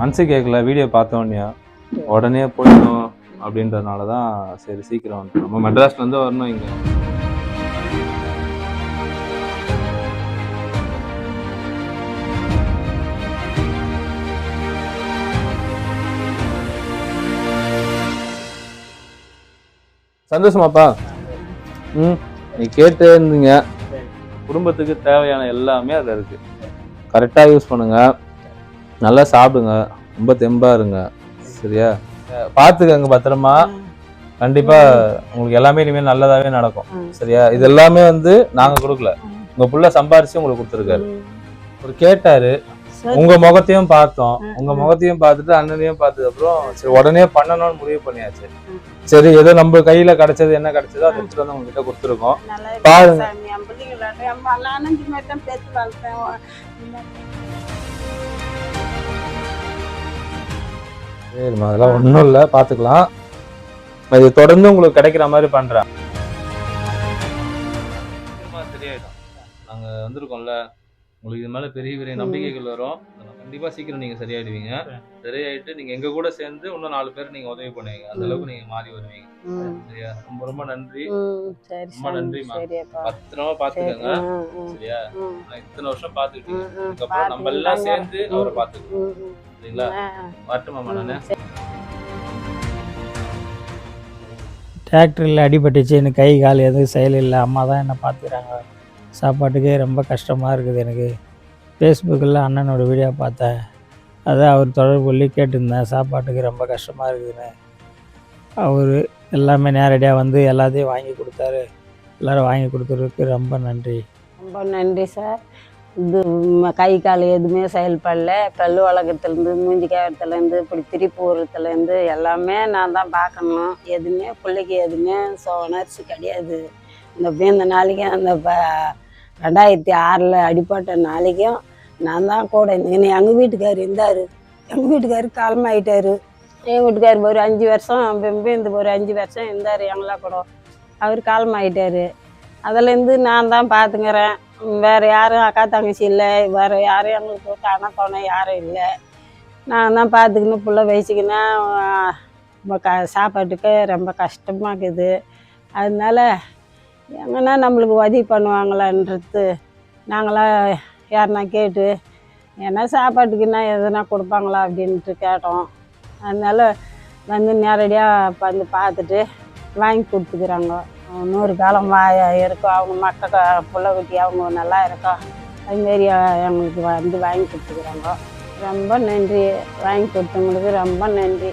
மனசு கேட்கல வீடியோ பார்த்தோன்னே உடனே போயிடும் அப்படின்றதுனால தான் சரி சீக்கிரம் வந்துடும் நம்ம மெட்ராஸ்லேருந்து வரணும் இங்கே. சந்தோஷமாப்பா ம் நீ கேட்டே இருந்தீங்க. குடும்பத்துக்கு தேவையான எல்லாமே அதில் இருக்குது கரெக்டாக யூஸ் பண்ணுங்கள் நல்லா சாப்பிடுங்க. ரொம்ப தெம்பா இருங்க. சரியா? பார்த்துக்கங்க பத்திரமா. கண்டிப்பா உங்களுக்கு எல்லாமே இனிமேல் நல்லதாவே நடக்கும். சரியா? இது எல்லாமே வந்து நாங்க கொடுக்கல. உங்க புள்ள சம்பாரிச்சு உங்களுக்கு கொடுத்துருக்காரு. ஒரு கேட்டாரு. உங்க முகத்தையும் பார்த்தோம். உங்க முகத்தையும் பார்த்துட்டு அண்ணனையும் பார்த்ததுக்கு அப்புறம் சரி உடனே பண்ணணும்னு முடிவு பண்ணியாச்சு. சரி ஏதோ நம்ம கையில கிடைச்சது என்ன கிடைச்சதோ அதை எடுத்துட்டு வந்து உங்ககிட்ட கொடுத்துருக்கோம். பாருங்க. சரிம்மா அதெல்லாம் ஒன்றும் இல்லை பார்த்துக்கலாம் இது தொடர்ந்து உங்களுக்கு கிடைக்கிற மாதிரி பண்றேன். சரியாயிடும். நாங்க வந்திருக்கோம்ல. உங்களுக்கு இது மேல பெரிய பெரிய நம்பிக்கைகள் வரும். அதெல்லாம் கண்டிப்பா சீக்கிரம் நீங்க சரியாயிடுவீங்க. சரியாயிட்டு நீங்க எங்க கூட சேர்ந்து இன்னும் நாலு பேர் நீங்க உதவி பண்ணுவீங்க. அந்த அளவுக்கு நீங்க மாறி வருவீங்க. சரியா? ரொம்ப ரொம்ப நன்றி. ரொம்ப. சரியப்பா. பத்திரமா ம், சரியா? இத்தனை வருஷம் ம், அதுக்கப்புறம் நம்ம எல்லாம் பார்த்துக்கிட்டாங்க. சேர்ந்து அவரை பாத்துக்கணும் ம், ம், சரிங்களா ஆ, வரட்டுமாமா நானு. டிராக்டரில் அடிபட்டுச்சு எனக்கு கை கால் எதுவும் செயலில்லை. அம்மா தான் என்னை பார்த்துக்கிறாங்க. சாப்பாட்டுக்கே ரொம்ப கஷ்டமாக இருக்குது எனக்கு. ஃபேஸ்புக்கில் அண்ணனோட வீடியோ பார்த்தேன். அதான் அவர் தொடர்பு கொள்ளி கேட்டிருந்தேன். சாப்பாட்டுக்கு ரொம்ப கஷ்டமாக இருக்குதுன்னு. அவர் எல்லாமே நேரடியாக வந்து எல்லாத்தையும் வாங்கி கொடுத்தாரு. எல்லோரும் வாங்கி கொடுத்ததுக்கு ரொம்ப நன்றி. ரொம்ப நன்றி சார். இது கை கால் எதுவுமே செயல்படல. கல் வளர்க்கறதுலேருந்து மூஞ்சி கேவரத்துலேருந்து இப்படி திருப்பி விடுறதுலேருந்து எல்லாமே நான் தான் பார்க்கணும். எதுவுமே பிள்ளைக்கு எதுவுமே சோ உணர்ச்சி கிடையாது. இந்த இந்த நாளைக்கும் அந்த ப ரெண்டாயிரத்தி ஆறில் அடிப்பட்ட நாளைக்கும் நான் தான் கூட இருந்தேன். எங்கள் வீட்டுக்கார் இருந்தார். எங்கள் வீட்டுக்கார் காலமாயிட்டார். எங்கள் வீட்டுக்கார் ஒரு அஞ்சு வருஷம் வெம்பி இந்த ஒரு அஞ்சு வருஷம் இருந்தார் எங்களா கூட. அவர் காலமாயிட்டார். அதுலேருந்து நான் தான் பார்த்துக்கிறேன். வேறு யாரும் அக்கா தங்கச்சி இல்லை வேறு யாரும் எங்களுக்கு காண துணை யாரும் இல்லை. நான் தான் பார்த்துக்கணும் பிள்ளை வயசுக்குன்னா க சாப்பாட்டுக்கு ரொம்ப கஷ்டமாக இருக்குது. அதனால எங்கன்னா நம்மளுக்கு உதவி பண்ணுவாங்களான்றது நாங்களாம் யாருனா கேட்டு ஏன்னா சாப்பாட்டுக்குன்னா எதுனா கொடுப்பாங்களா அப்படின்ட்டு கேட்டோம். அதனால வந்து நேரடியாக வந்து பார்த்துட்டு வாங்கி கொடுத்துக்குறாங்க. நூறு காலம் வா இருக்கும். அவங்க மக்கள் புள்ள குட்டி அவங்க நல்லா இருக்கும். அதுமாரி எங்களுக்கு வந்து வாங்கி கொடுத்துக்கிறாங்க. ரொம்ப நன்றி. வாங்கி கொடுத்தவங்களுக்கு ரொம்ப நன்றி.